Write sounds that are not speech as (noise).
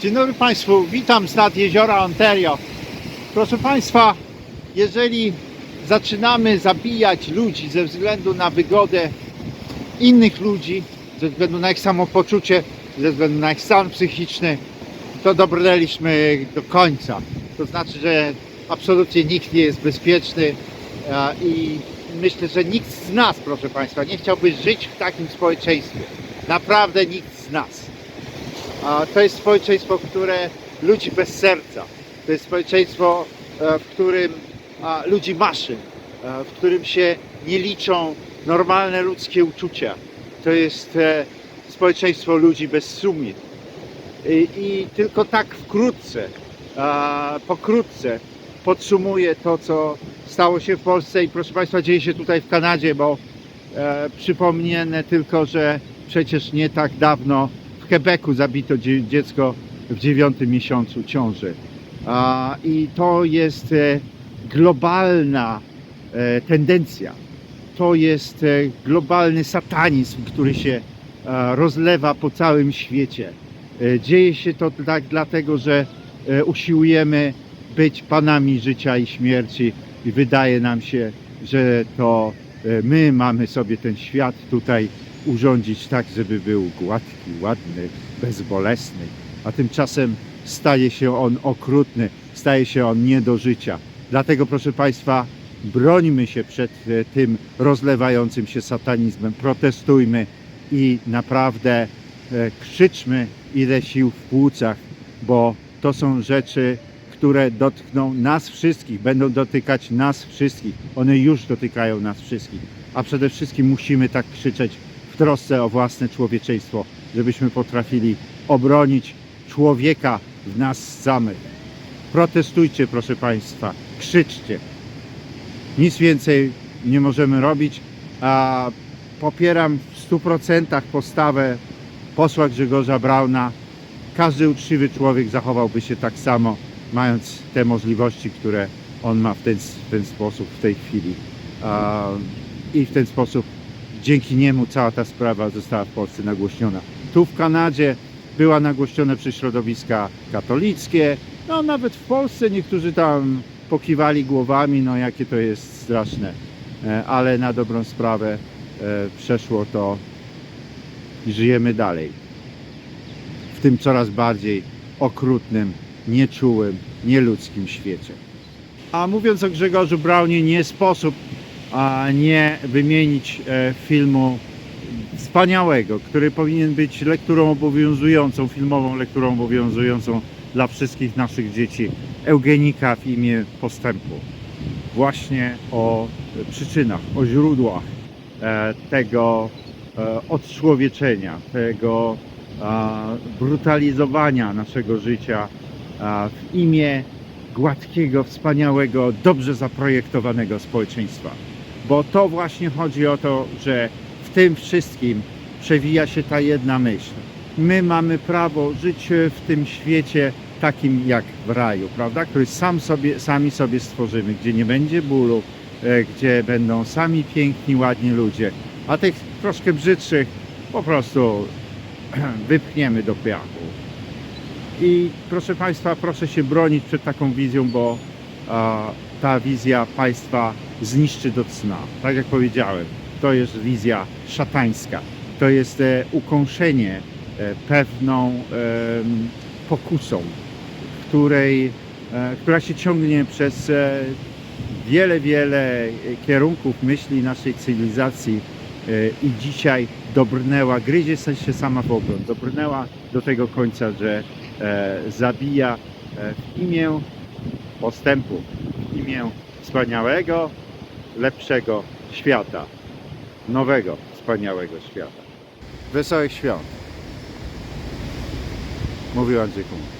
Dzień dobry Państwu, witam z nad jeziora Ontario. Proszę Państwa, jeżeli zaczynamy zabijać ludzi ze względu na wygodę innych ludzi, ze względu na ich samopoczucie, ze względu na ich stan psychiczny, to dobrnęliśmy do końca. To znaczy, że absolutnie nikt nie jest bezpieczny i myślę, że nikt z nas, proszę Państwa, nie chciałby żyć w takim społeczeństwie. Naprawdę nikt z nas. To jest społeczeństwo, które ludzi bez serca. To jest społeczeństwo, e, w którym ludzi maszyn, e, w którym się nie liczą normalne ludzkie uczucia. To jest e, społeczeństwo ludzi bez sumień. I, i tylko tak wkrótce, pokrótce podsumuję to, co stało się w Polsce i proszę Państwa, dzieje się tutaj w Kanadzie, bo e, przypomnę tylko, że przecież nie tak dawno Quebecu zabito dzie- dziecko w dziewiątym miesiącu ciąży. I to jest e, globalna e, tendencja. To jest e, globalny satanizm, który się rozlewa po całym świecie. Dzieje się to tak dlatego, że usiłujemy być panami życia i śmierci i wydaje nam się, że to my mamy sobie ten świat tutaj urządzić tak, żeby był gładki, ładny, bezbolesny, a tymczasem staje się on okrutny, staje się on nie do życia. Dlatego, proszę Państwa, brońmy się przed e, tym rozlewającym się satanizmem, protestujmy i naprawdę e, krzyczmy ile sił w płucach, bo to są rzeczy, które dotkną nas wszystkich, będą dotykać nas wszystkich. One już dotykają nas wszystkich, a przede wszystkim musimy tak krzyczeć trosce o własne człowieczeństwo, żebyśmy potrafili obronić człowieka w nas samych. Protestujcie, proszę Państwa, krzyczcie. Nic więcej nie możemy robić, a popieram w 100% postawę posła Grzegorza Brauna. Każdy uczciwy człowiek zachowałby się tak samo, mając te możliwości, które on ma w ten, w ten sposób w tej chwili. A, I w ten sposób dzięki niemu cała ta sprawa została w Polsce nagłośniona. Tu w Kanadzie była nagłośniona przez środowiska katolickie, no nawet w Polsce niektórzy tam pokiwali głowami, no jakie to jest straszne, E, ale na dobrą sprawę e, przeszło to i żyjemy dalej. W tym coraz bardziej okrutnym, nieczułym, nieludzkim świecie. A mówiąc o Grzegorzu Braunie, nie sposób a nie wymienić e, filmu wspaniałego, który powinien być lekturą obowiązującą, filmową lekturą obowiązującą dla wszystkich naszych dzieci. Eugenika w imię postępu. Właśnie o przyczynach, o źródłach e, tego e, odczłowieczenia, tego brutalizowania naszego życia w imię gładkiego, wspaniałego, dobrze zaprojektowanego społeczeństwa. Bo to właśnie chodzi o to, że w tym wszystkim przewija się ta jedna myśl. My mamy prawo żyć w tym świecie takim jak w raju, prawda? Który sam sobie, sami sobie stworzymy, gdzie nie będzie bólu, e, gdzie będą sami piękni, ładni ludzie, a tych troszkę brzydszych po prostu (clears throat) wypchniemy do piachu. I proszę Państwa, proszę się bronić przed taką wizją, bo ta wizja Państwa zniszczy do cna. Tak jak powiedziałem, to jest wizja szatańska. To jest e, ukąszenie e, pewną pokusą, której, e, która się ciągnie przez wiele, wiele kierunków myśli naszej cywilizacji i dzisiaj dobrnęła, gryzie się sama w ogon, dobrnęła do tego końca, że zabija w imię postępu, w imię wspaniałego, lepszego świata, nowego, wspaniałego świata. Wesołych świąt. Mówił Andrzej Kum.